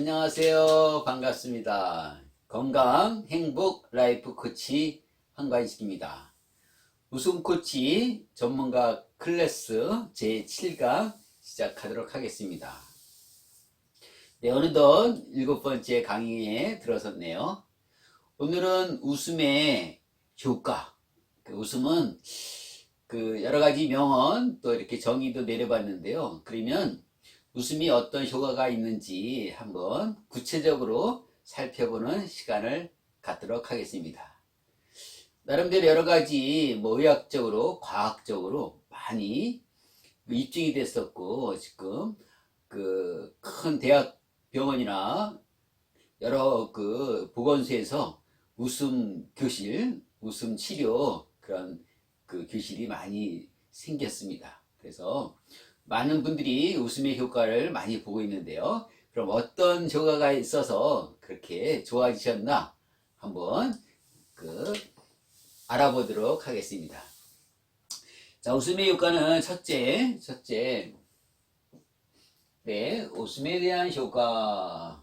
안녕하세요. 반갑습니다. 건강, 행복, 라이프 코치 한관식입니다. 웃음 코치 전문가 클래스 제7강 시작하도록 하겠습니다. 네, 어느덧 일곱 번째 강의에 들어섰네요. 오늘은 웃음의 효과. 그 웃음은 그 여러 가지 명언 또 이렇게 정의도 내려봤는데요. 그러면 웃음이 어떤 효과가 있는지 한번 구체적으로 살펴보는 시간을 갖도록 하겠습니다. 나름대로 여러 가지 뭐 의학적으로, 과학적으로 많이 입증이 됐었고, 지금 그 큰 대학 병원이나 여러 그 보건소에서 웃음 교실, 웃음 치료 그런 그 교실이 많이 생겼습니다. 그래서 많은 분들이 웃음의 효과를 많이 보고 있는데요. 그럼 어떤 효과가 있어서 그렇게 좋아지셨나 한번 그 알아보도록 하겠습니다. 자, 웃음의 효과는 첫째, 첫째, 네, 웃음에 대한 효과.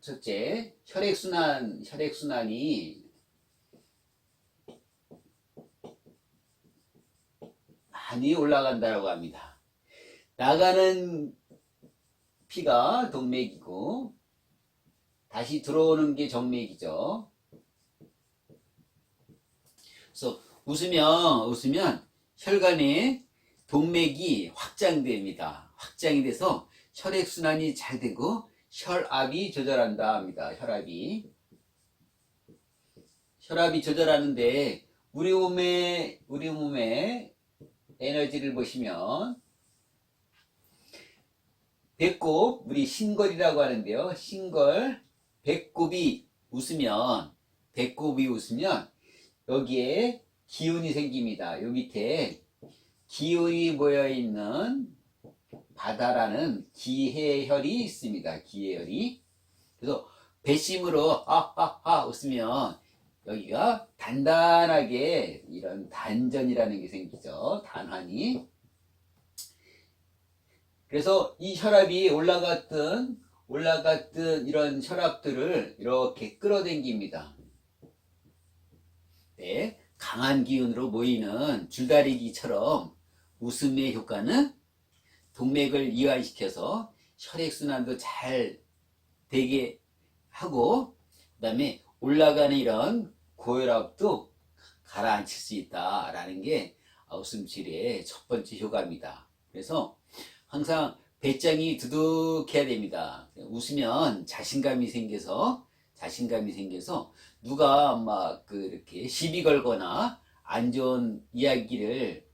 첫째, 혈액순환, 혈액순환이 많이 올라간다고 합니다. 나가는 피가 동맥이고 다시 들어오는 게 정맥이죠. 그래서 웃으면 웃으면 혈관에 동맥이 확장됩니다. 확장이 돼서 혈액 순환이 잘 되고 혈압이 조절한다 합니다. 혈압이 혈압이 조절하는데 우리 몸에 우리 몸에 에너지를 보시면 배꼽 우리 신걸이라고 하는데요. 신걸 배꼽이 웃으면 배꼽이 웃으면 여기에 기운이 생깁니다. 요 밑에 기운이 모여 있는 바다라는 기해혈이 있습니다. 기해혈이 그래서 배심으로 아하하 웃으면 여기가 단단하게 이런 단전이라는 게 생기죠. 단환이. 그래서 이 혈압이 올라갔던 올라갔던 이런 혈압들을 이렇게 끌어당깁니다. 네, 강한 기운으로 모이는 줄다리기처럼 웃음의 효과는 동맥을 이완시켜서 혈액순환도 잘 되게 하고 그 다음에 올라가는 이런 고혈압도 가라앉힐 수 있다라는 게 웃음치료의 첫 번째 효과입니다. 그래서 항상 배짱이 두둑해야 됩니다. 웃으면 자신감이 생겨서 자신감이 생겨서 누가 막 그 이렇게 시비 걸거나 안 좋은 이야기를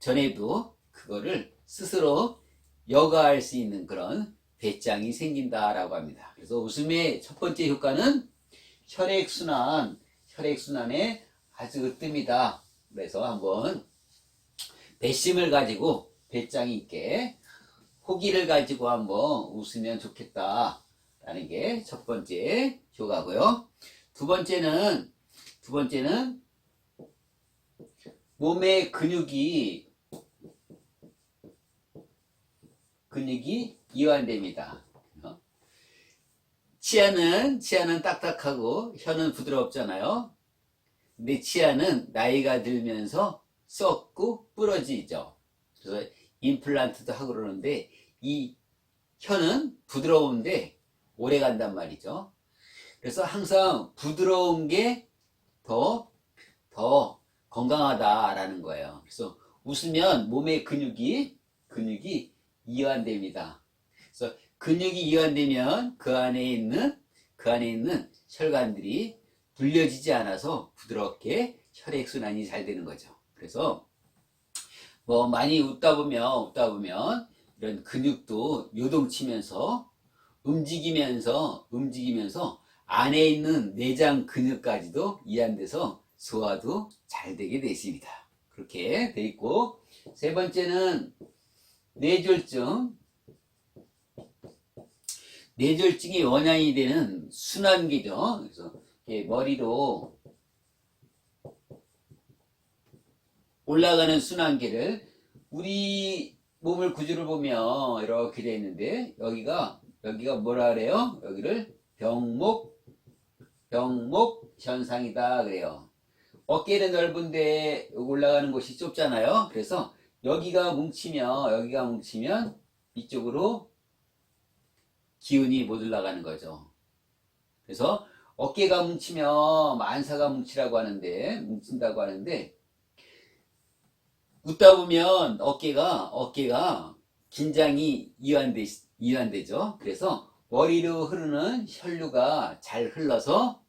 전해도 그거를 스스로 여가할 수 있는 그런 배짱이 생긴다라고 합니다. 그래서 웃음의 첫 번째 효과는 혈액순환, 혈액순환에 아주 으뜸이다. 그래서 한번 배심을 가지고 배짱 있게 호기를 가지고 한번 웃으면 좋겠다. 라는 게 첫 번째 효과고요. 두 번째는, 두 번째는 몸의 근육이, 근육이 이완됩니다. 치아는 치아는 딱딱하고 혀는 부드럽잖아요. 근데 치아는 나이가 들면서 썩고 부러지죠. 그래서 임플란트도 하고 그러는데 이 혀는 부드러운데 오래 간단 말이죠. 그래서 항상 부드러운 게 더, 더 건강하다라는 거예요. 그래서 웃으면 몸의 근육이, 근육이 이완됩니다. 그래서 근육이 이완되면 그 안에 있는 그 안에 있는 혈관들이 불려지지 않아서 부드럽게 혈액 순환이 잘 되는 거죠. 그래서 뭐 많이 웃다 보면 웃다 보면 이런 근육도 요동치면서 움직이면서 움직이면서 안에 있는 내장 근육까지도 이완돼서 소화도 잘 되게 되어 있습니다. 그렇게 돼 있고 세 번째는 뇌졸중 뇌졸중이 원인이 되는 순환기죠. 그래서 머리로 올라가는 순환기를 우리 몸을 구조를 보면 이렇게 되어 있는데 여기가 여기가 뭐라 그래요? 여기를 병목 병목 현상이다 그래요. 어깨는 넓은데 올라가는 곳이 좁잖아요. 그래서 여기가 뭉치면 여기가 뭉치면 이쪽으로 기운이 못 올라가는 거죠. 그래서 어깨가 뭉치면 만사가 뭉치라고 하는데 뭉친다고 하는데 웃다 보면 어깨가 어깨가 긴장이 이완돼 이완되죠. 그래서 머리로 흐르는 혈류가 잘 흘러서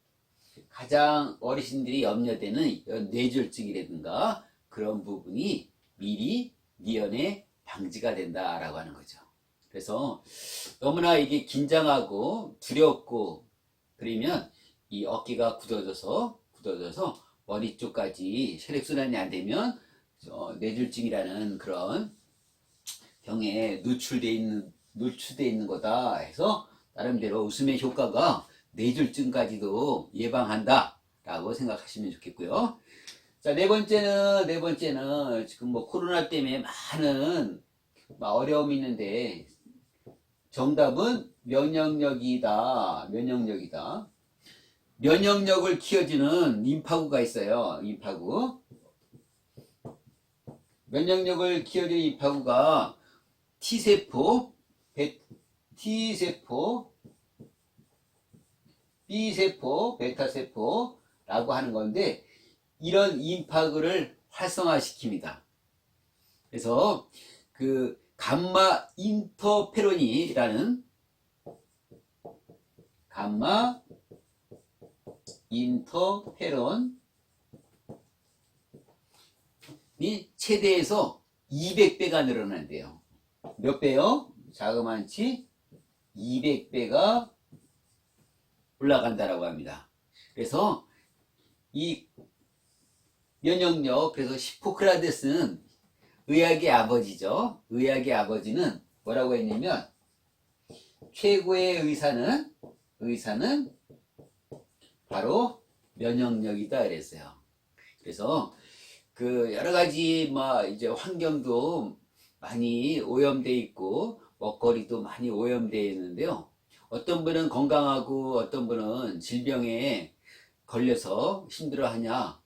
가장 어르신들이 염려되는 뇌졸중이라든가 그런 부분이 미리 미연에 방지가 된다라고 하는 거죠. 그래서 너무나 이게 긴장하고 두렵고 그러면 이 어깨가 굳어져서 굳어져서 머리 쪽까지 혈액순환이 안 되면 어, 뇌졸중이라는 그런 병에 노출돼 있는 노출돼 있는 거다 해서 나름대로 웃음의 효과가 뇌졸중까지도 예방한다 라고 생각하시면 좋겠고요. 자, 네 번째는 네 번째는 지금 뭐 코로나 때문에 많은 막 어려움이 있는데 정답은 면역력이다. 면역력이다. 면역력을 키워주는 림파구가 있어요. 림파구. 면역력을 키워주는 림파구가 T세포, 베- T세포, B세포, 베타세포라고 하는 건데 이런 임파그를 활성화시킵니다. 그래서 그 감마 인터페론이라는 감마 인터페론이 최대에서 200배가 늘어난대요. 몇 배요? 자그만치 200배가 올라간다라고 합니다. 그래서 이 면역력, 그래서 히포크라테스는 의학의 아버지죠. 의학의 아버지는 뭐라고 했냐면 최고의 의사는 의사는 바로 면역력이다 그랬어요. 그래서 그 여러 가지 막 이제 환경도 많이 오염돼 있고 먹거리도 많이 오염돼 있는데요. 어떤 분은 건강하고 어떤 분은 질병에 걸려서 힘들어하냐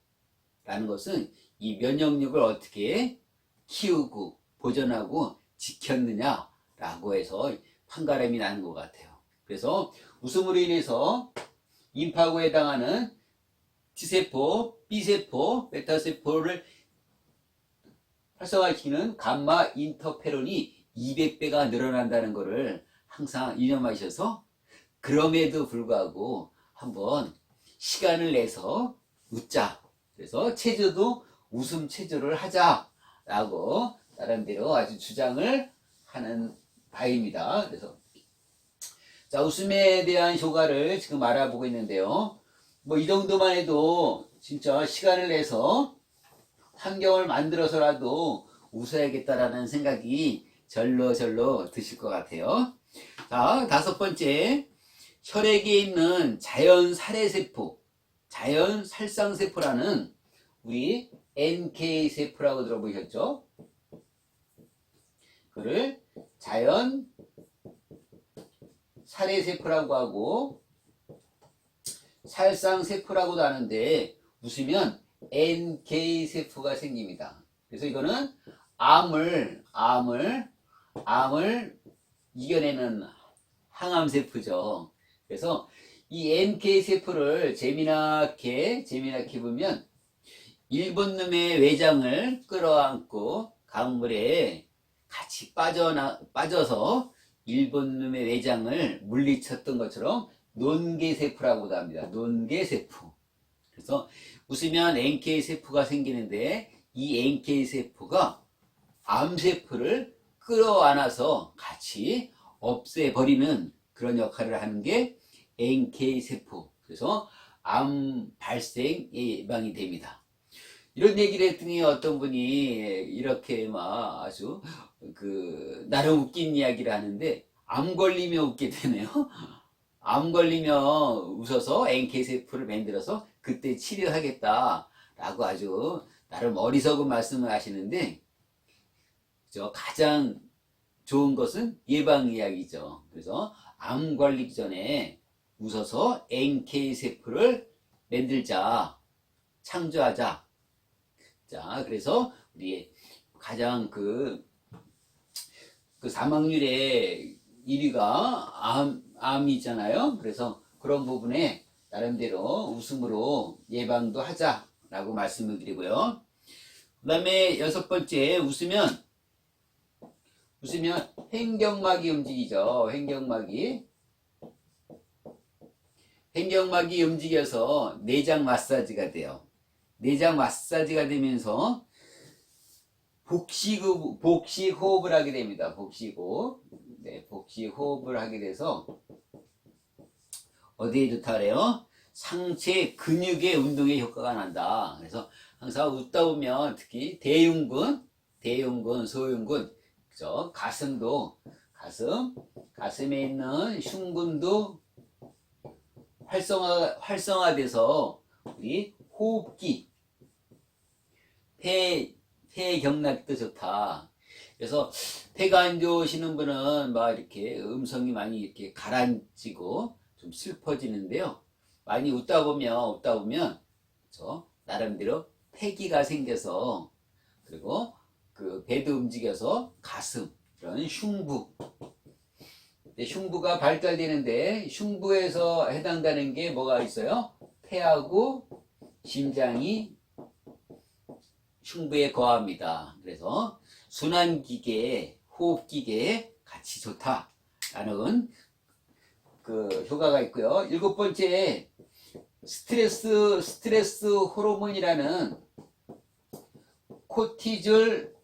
라는 것은 이 면역력을 어떻게 키우고 보존하고 지켰느냐 라고 해서 판가름이 나는 것 같아요. 그래서 웃음으로 인해서 임파구에 해당하는 T세포, B세포, 베타세포를 활성화시키는 감마 인터페론이 200배가 늘어난다는 것을 항상 이념하셔서 그럼에도 불구하고 한번 시간을 내서 웃자. 그래서 체조도 웃음 체조를 하자 라고 나름대로 아주 주장을 하는 바입니다. 그래서 자 웃음에 대한 효과를 지금 알아보고 있는데요. 뭐 이 정도만 해도 진짜 시간을 내서 환경을 만들어서라도 웃어야겠다라는 생각이 절로 절로 드실 것 같아요. 자, 다섯 번째. 혈액에 있는 자연 살해세포, 자연 살상세포라는 우리 NK세포라고 들어보셨죠? 그를 자연 살해 세포라고 하고 살상 세포라고도 하는데 웃으면 NK세포가 생깁니다. 그래서 이거는 암을 암을 암을 이겨내는 항암 세포죠. 그래서 이 NK세포를 재미나게 재미나게 보면 일본 놈의 외장을 끌어안고 강물에 같이 빠져나, 빠져서 일본 놈의 외장을 물리쳤던 것처럼 논개세포라고도 합니다. 논개세포. 그래서 웃으면 NK세포가 생기는데 이 NK세포가 암세포를 끌어안아서 같이 없애버리는 그런 역할을 하는 게 NK세포. 그래서 암 발생 예방이 됩니다. 이런 얘기를 했더니 어떤 분이 이렇게 막 아주 그 나름 웃긴 이야기를 하는데 암 걸리면 웃게 되네요. 암 걸리면 웃어서 NK세포를 만들어서 그때 치료하겠다라고 아주 나름 어리석은 말씀을 하시는데 저 가장 좋은 것은 예방의학이죠. 그래서 암 관리 전에 웃어서 NK 세포를 만들자, 창조하자. 자, 그래서 우리 가장 그, 그 사망률의 1위가 암, 암이잖아요. 그래서 그런 부분에 나름대로 웃음으로 예방도 하자라고 말씀을 드리고요. 그 다음에 여섯 번째, 웃으면, 웃으면 횡격막이 움직이죠. 횡격막이. 횡격막이 움직여서 내장 마사지가 돼요. 내장 마사지가 되면서 복식, 복식 호흡을 하게 됩니다. 복식 호흡. 네, 복식 호흡을 하게 돼서 어디에 좋다 그래요? 상체 근육의 운동에 효과가 난다. 그래서 항상 웃다 보면 특히 대흉근, 대흉근, 소흉근, 그죠? 가슴도, 가슴, 가슴에 있는 흉근도 활성화, 활성화돼서 우리 호흡기, 폐, 폐 경락도 좋다. 그래서 폐가 안 좋으시는 분은 막 이렇게 음성이 많이 이렇게 가라앉히고 좀 슬퍼지는데요. 많이 웃다 보면, 웃다 보면, 저, 나름대로 폐기가 생겨서, 그리고 그 배도 움직여서 가슴, 이런 흉부. 흉부가 발달되는데, 흉부에서 해당되는 게 뭐가 있어요? 폐하고 심장이 흉부에 거합니다. 그래서 순환기계, 호흡기계에 같이 좋다라는 그 효과가 있고요. 일곱 번째 스트레스 스트레스 호르몬이라는 코티졸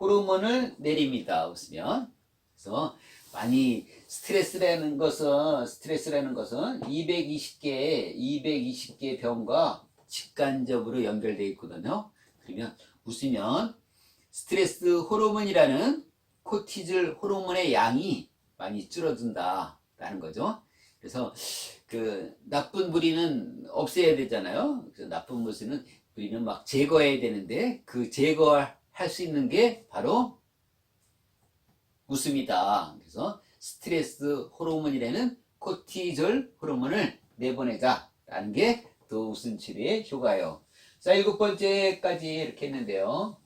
호르몬을 내립니다. 웃으면 그래서 많이 스트레스라는 것은 스트레스라는 것은 220개 220개 병과 직간접으로 연결되어 있거든요. 그러면 웃으면 스트레스 호르몬이라는 코티졸 호르몬의 양이 많이 줄어든다라는 거죠. 그래서 그 나쁜 부리는 없애야 되잖아요. 그래서 나쁜 무리는 부리는 막 제거해야 되는데 그 제거할 수 있는 게 바로 웃음이다. 그래서 스트레스 호르몬이라는 코티졸 호르몬을 내보내자라는 게 또 웃음 치료의 효과예요. 자, 일곱 번째까지 이렇게 했는데요.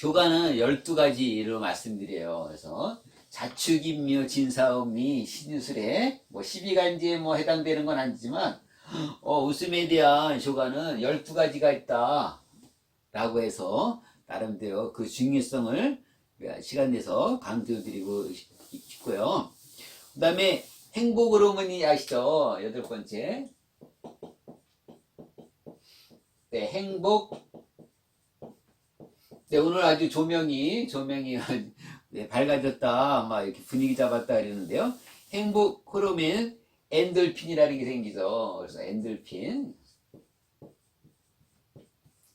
효과는 12가지로 말씀드려요. 그래서 자축인묘 진사음리 신유술에 뭐 12간지에 뭐 해당되는 건 아니지만 어, 웃음에 대한 효과는 12가지가 있다. 라고 해서 나름대로 그 중요성을 시간 내서 강조드리고 싶고요. 그 다음에 행복 호르몬이 아시죠? 여덟 번째. 네, 행복. 네, 오늘 아주 조명이, 조명이 네, 밝아졌다, 막 이렇게 분위기 잡았다 이러는데요. 행복 호르몬 엔돌핀이라는 게 생기죠. 그래서 엔돌핀.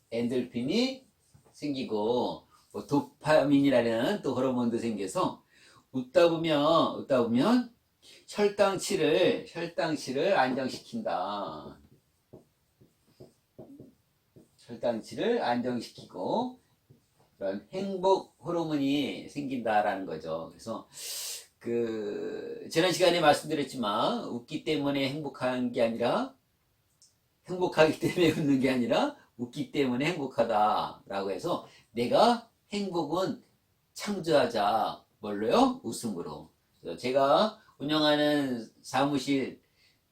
엔돌핀이 생기고, 뭐 도파민이라는 또 호르몬도 생겨서, 웃다 보면, 웃다 보면, 혈당치를, 혈당치를 안정시킨다. 혈당치를 안정시키고 그런 행복 호르몬이 생긴다라는 거죠. 그래서 그 지난 시간에 말씀드렸지만 웃기 때문에 행복한 게 아니라 행복하기 때문에 웃는 게 아니라 웃기 때문에 행복하다라고 해서 내가 행복은 창조하자 뭘로요? 웃음으로. 제가 운영하는 사무실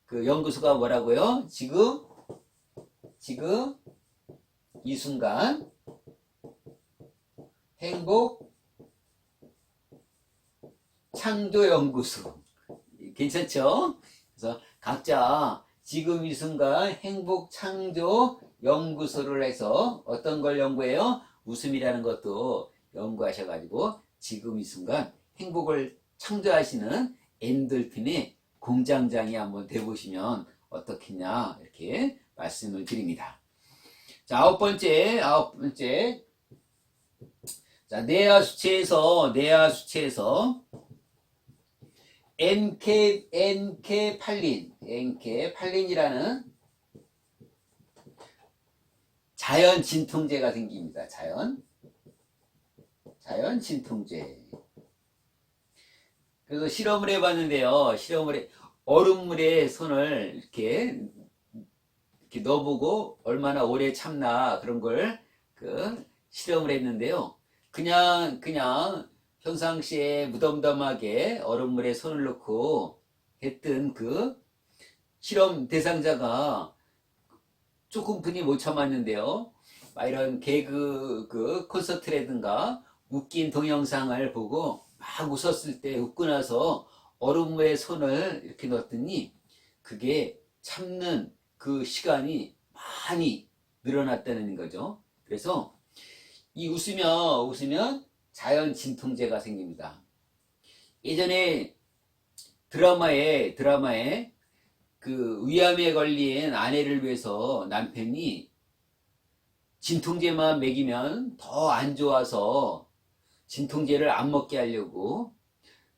그 연구소가 뭐라고요? 지금 지금 이 순간 행복 창조 연구소 괜찮죠? 그래서 각자 지금 이 순간 행복 창조 연구소를 해서 어떤 걸 연구해요? 웃음이라는 것도 연구하셔가지고 지금 이 순간 행복을 창조하시는 엔돌핀의 공장장이 한번 돼보시면 어떻겠냐 이렇게 말씀을 드립니다. 자, 아홉 번째, 아홉 번째. 자, 내하 수치에서, 내하 수치에서, NK, NK8린, NK8린이라는 자연 진통제가 생깁니다. 자연. 자연 진통제. 그래서 실험을 해봤는데요. 실험을 해, 얼음물에 손을 이렇게 넣어보고 얼마나 오래 참나 그런 걸 그 실험을 했는데요. 그냥, 그냥 평상시에 무덤덤하게 얼음물에 손을 넣고 했던 그 실험 대상자가 조금 분이 못 참았는데요. 막 이런 개그 그 콘서트라든가 웃긴 동영상을 보고 막 웃었을 때 웃고 나서 얼음물에 손을 이렇게 넣었더니 그게 참는 그 시간이 많이 늘어났다는 거죠. 그래서 이 웃으면 웃으면 자연 진통제가 생깁니다. 예전에 드라마에 드라마에 그 위암에 걸린 아내를 위해서 남편이 진통제만 먹이면 더 안 좋아서 진통제를 안 먹게 하려고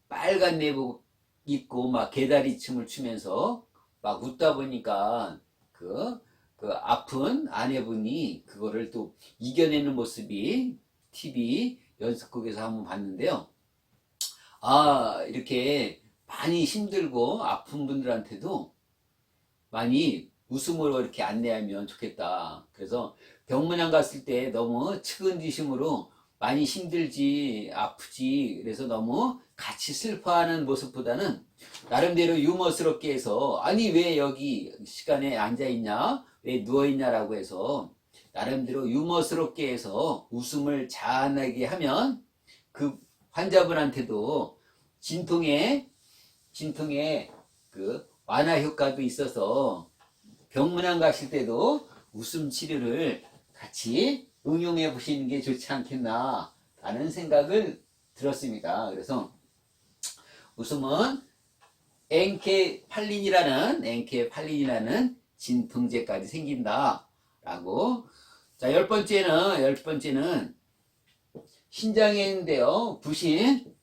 빨간 내복 입고 막 개다리 춤을 추면서 막 웃다 보니까 그, 그 아픈 아내분이 그거를 또 이겨내는 모습이 TV 연습국에서 한번 봤는데요. 아, 이렇게 많이 힘들고 아픈 분들한테도 많이 웃음으로 이렇게 안내하면 좋겠다. 그래서 병문안 갔을 때 너무 측은지심으로 많이 힘들지, 아프지, 그래서 너무 같이 슬퍼하는 모습보다는 나름대로 유머스럽게 해서, 아니, 왜 여기 시간에 앉아있냐? 왜 누워있냐라고 해서, 나름대로 유머스럽게 해서 웃음을 자아내게 하면 그 환자분한테도 진통에, 진통에 그 완화 효과도 있어서 병문안 가실 때도 웃음 치료를 같이 응용해 보시는 게 좋지 않겠나 라는 생각을 들었습니다. 그래서 웃음은 엔케팔린이라는 엔케팔린이라는 진통제까지 생긴다 라고. 자 열 번째는 열 번째는 신장에 있는데요. 부신.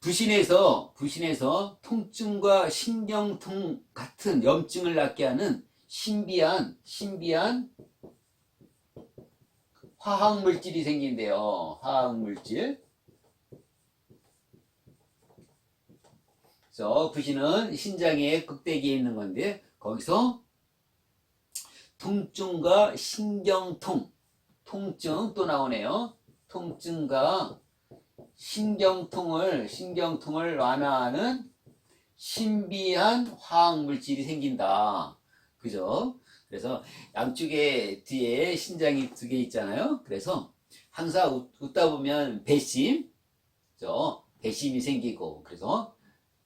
부신에서 부신에서 통증과 신경통 같은 염증을 낫게 하는 신비한 신비한 화학 물질이 생긴대요. 화학 물질. 그래서 부신은 신장의 꼭대기에 있는 건데 거기서 통증과 신경통, 통증 또 나오네요. 통증과 신경통을 신경통을 완화하는 신비한 화학 물질이 생긴다. 그죠? 그래서 양쪽에 뒤에 신장이 두 개 있잖아요. 그래서 항상 웃, 웃다 보면 배심, 그죠? 배심이 생기고 그래서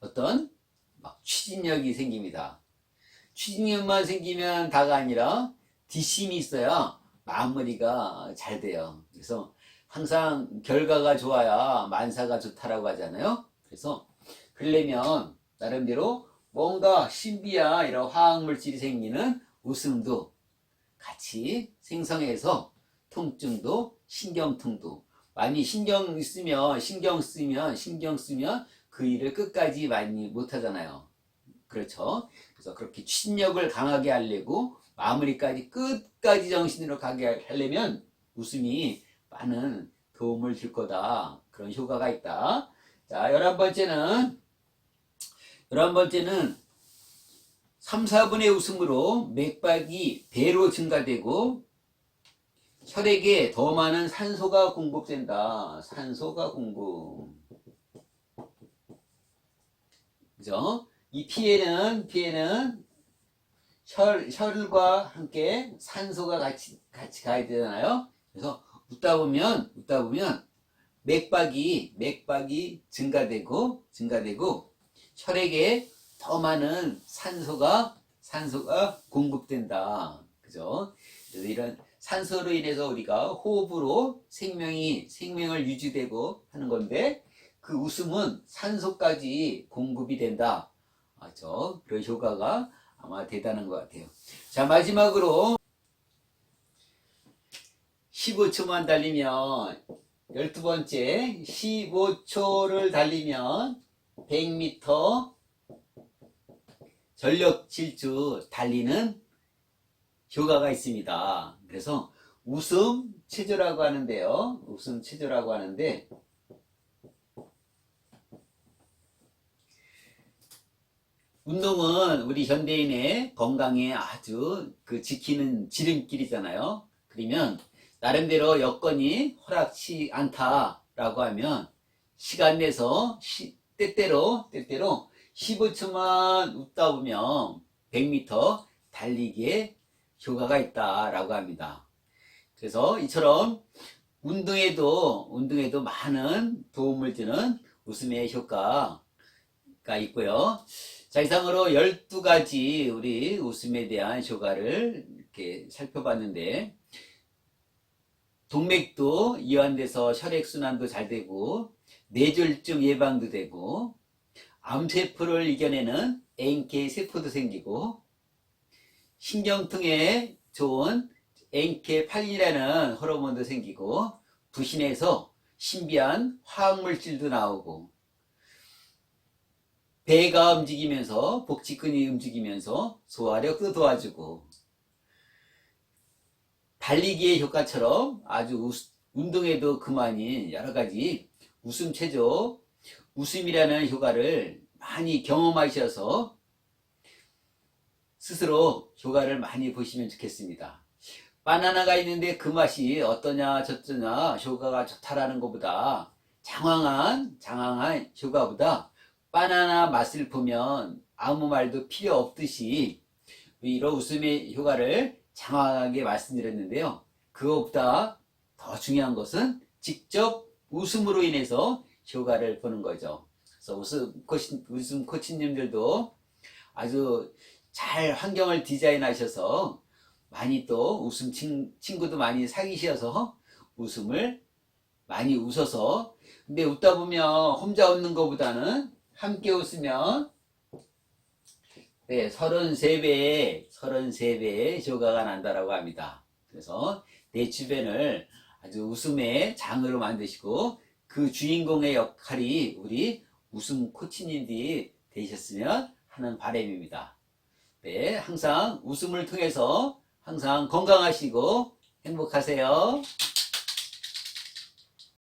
어떤 막 추진력이 생깁니다. 추진력만 생기면 다가 아니라 뒷심이 있어야 마무리가 잘 돼요. 그래서 항상 결과가 좋아야 만사가 좋다라고 하잖아요. 그래서 그러려면 나름대로 뭔가 신비한 이런 화학 물질이 생기는 웃음도 같이 생성해서 통증도 신경통도 많이 신경 있으면 신경 쓰면 신경 쓰면 그 일을 끝까지 많이 못 하잖아요. 그렇죠. 그래서 그렇게 추진력을 강하게 하려고 마무리까지 끝까지 정신으로 가게 하려면 웃음이 많은 도움을 줄 거다. 그런 효과가 있다. 자, 열한 번째는, 열한 번째는 3, 4분의 웃음으로 맥박이 배로 증가되고 혈액에 더 많은 산소가 공급된다. 산소가 공급. 그죠? 이 피에는, 피에는 혈, 혈과 함께 산소가 같이, 같이 가야 되잖아요. 그래서 웃다 보면 웃다 보면 맥박이 맥박이 증가되고 증가되고 혈액에 더 많은 산소가 산소가 공급된다. 그죠? 그래서 이런 산소로 인해서 우리가 호흡으로 생명이 생명을 유지되고 하는 건데 그 웃음은 산소까지 공급이 된다. 맞죠? 그런 효과가 아마 대단한 것 같아요. 자 마지막으로 15초만 달리면 12번째 15초를 달리면 100m 전력 질주 달리는 효과가 있습니다. 그래서 웃음 체조라고 하는데요. 웃음 체조라고 하는데 운동은 우리 현대인의 건강에 아주 그 지키는 지름길이잖아요. 그러면 나름대로 여건이 허락치 않다라고 하면 시간 내서 시- 때때로 때때로 15초만 웃다 보면 100m 달리기에 효과가 있다라고 합니다. 그래서 이처럼 운동에도 운동에도 많은 도움을 주는 웃음의 효과가 있고요. 자, 이상으로 12가지 우리 웃음에 대한 효과를 이렇게 살펴봤는데, 동맥도 이완돼서 혈액순환도 잘 되고, 뇌졸중 예방도 되고, 암세포를 이겨내는 NK 세포도 생기고, 신경통에 좋은 NK8이라는 호르몬도 생기고, 부신에서 신비한 화학물질도 나오고, 배가 움직이면서 복직근이 움직이면서 소화력도 도와주고 달리기의 효과처럼 아주 우- 운동에도 그만인 여러 가지 웃음 체조, 웃음이라는 효과를 많이 경험하셔서 스스로 효과를 많이 보시면 좋겠습니다. 바나나가 있는데 그 맛이 어떠냐 저떠냐 효과가 좋다라는 것보다 장황한 장황한 효과보다 바나나 맛을 보면 아무 말도 필요 없듯이 이런 웃음의 효과를 장황하게 말씀드렸는데요. 그것보다 더 중요한 것은 직접 웃음으로 인해서 효과를 보는 거죠. 그래서 웃음 코치, 웃음 코치님들도 아주 잘 환경을 디자인하셔서 많이 또 웃음 친, 친구도 많이 사귀셔서 웃음을 많이 웃어서 근데 웃다 보면 혼자 웃는 것보다는 함께 웃으면 네, 33배의 33배의 효과가 난다라고 합니다. 그래서 내 주변을 아주 웃음의 장으로 만드시고 그 주인공의 역할이 우리 웃음 코치님들이 되셨으면 하는 바람입니다. 네, 항상 웃음을 통해서 항상 건강하시고 행복하세요.